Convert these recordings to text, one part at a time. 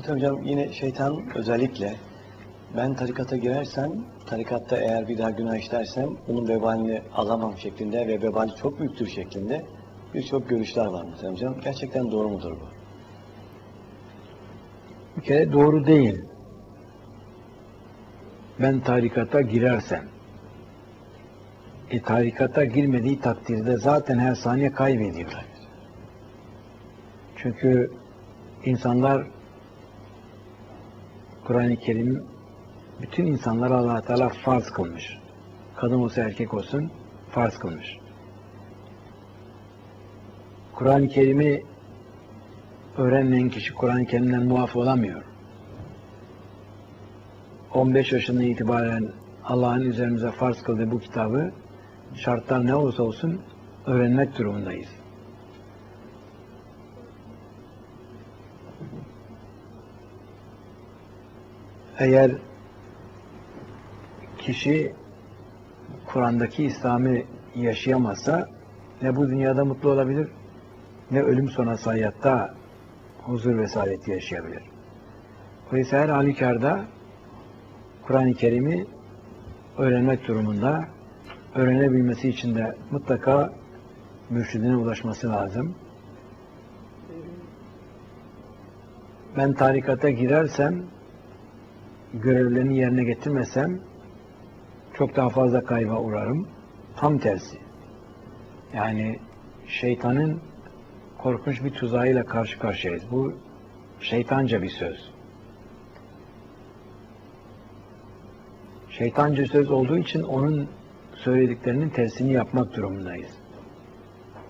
Muhtemelen hocam yine şeytan özellikle ben tarikata girersem, tarikatta eğer bir daha günah işlersem bunun vebalini alamam şeklinde ve vebali çok büyüktür şeklinde birçok görüşler var muhtemelen hocam. Gerçekten doğru mudur bu? Bir kere doğru değil. Ben tarikata girersem, e tarikata girmediği takdirde zaten her saniye kaybediyor. Çünkü insanlar Kur'an-ı Kerim bütün insanlara allah Teala farz kılmış. Kadın olsa erkek olsun farz kılmış. Kur'an-ı Kerim'i öğrenmeyen kişi Kur'an-ı Kerim'den muaf olamıyor. 15 yaşından itibaren Allah'ın üzerimize farz kıldığı bu kitabı şartlar ne olursa olsun öğrenmek durumundayız. Eğer kişi Kur'an'daki İslam'ı yaşayamazsa ne bu dünyada mutlu olabilir ne ölüm sonrası hayatta huzur ve saadeti yaşayabilir. Öyleyse her halükarda Kur'an-ı Kerim'i öğrenmek durumunda, öğrenebilmesi için de mutlaka mürşidine ulaşması lazım. Ben tarikata girersem, görevlerini yerine getirmesem, çok daha fazla kayba uğrarım. Tam tersi. Yani şeytanın korkunç bir tuzağıyla karşı karşıyayız. Bu şeytanca bir söz. Şeytanca söz olduğu için onun söylediklerinin tersini yapmak durumundayız.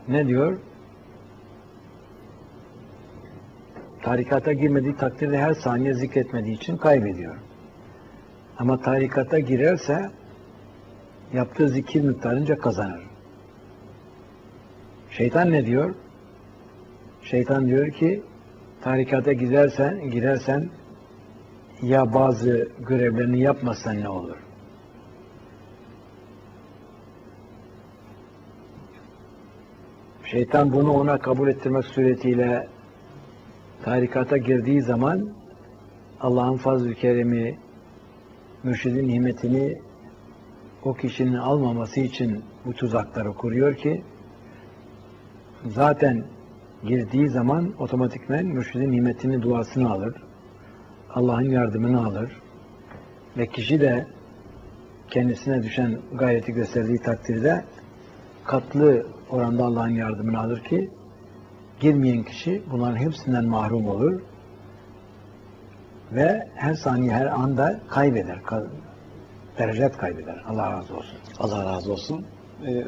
Ne diyor? Tarikata girmediği takdirde her saniye zikretmediği için kaybediyor. Ama tarikata girerse yaptığı zikir miktarınca kazanır. Şeytan ne diyor? Şeytan diyor ki tarikata girersen, girersen ya bazı görevlerini yapmazsan ne olur? Şeytan bunu ona kabul ettirmek suretiyle tarikata girdiği zaman Allah'ın fazl-ı keremi, mürşidin nimetini o kişinin almaması için bu tuzakları kuruyor ki zaten girdiği zaman otomatikmen mürşidin nimetini, duasını alır. Allah'ın yardımını alır. Ve kişi de kendisine düşen gayreti gösterdiği takdirde katlı oranda Allah'ın yardımını alır ki girmeyen kişi bunların hepsinden mahrum olur ve her saniye her anda kaybeder. Derecet kaybeder. Allah razı olsun. Allah razı olsun. Ee,